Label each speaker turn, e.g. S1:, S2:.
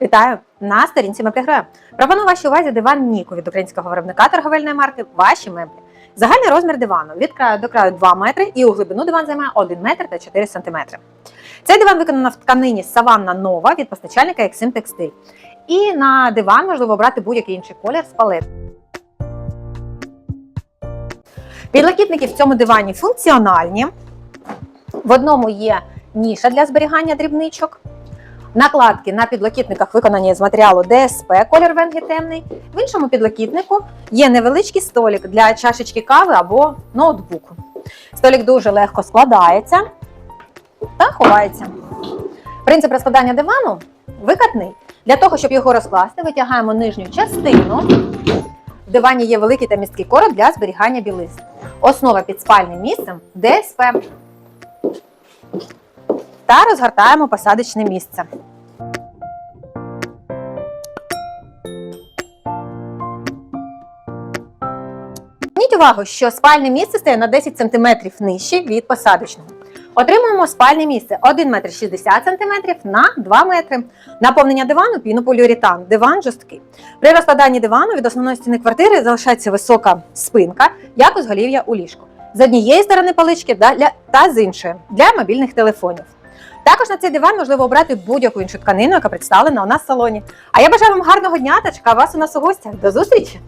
S1: Вітаю на сторінці Меблігра. Пропоную вашій увазі диван Ніко від українського виробника торговельної марки Ваші меблі. Загальний розмір дивану від краю до краю 2 метри і у глибину диван займає 1 метр та 4 сантиметри. Цей диван виконано в тканині Саванна Нова від постачальника Ексим Текстиль. І на диван можливо обрати будь-який інший колір з палет. Підлокітники в цьому дивані функціональні. В одному є ніша для зберігання дрібничок. Накладки на підлокітниках виконані з матеріалу ДСП, колір венги темний. В іншому підлокітнику є невеличкий столик для чашечки кави або ноутбуку. Столик дуже легко складається та ховається. Принцип розкладання дивану викатний. Для того, щоб його розкласти, витягаємо нижню частину. В дивані є великий та місткий короб для зберігання білизни. Основа під спальним місцем ДСП. Та розгортаємо посадочне місце. Зверніть увагу, що спальне місце стає на 10 см нижче від посадочного. Отримуємо спальне місце 1 метр 60 см на 2 метри. Наповнення дивану пінополіуретан. Диван жорсткий. При розкладанні дивану від основної стіни квартири залишається висока спинка, як у зголів'я у ліжку. З однієї сторони палички та з іншої для мобільних телефонів. Також на цей диван можливо обрати будь-яку іншу тканину, яка представлена у нас в салоні. А я бажаю вам гарного дня та чекаю вас у нас у гостях. До зустрічі!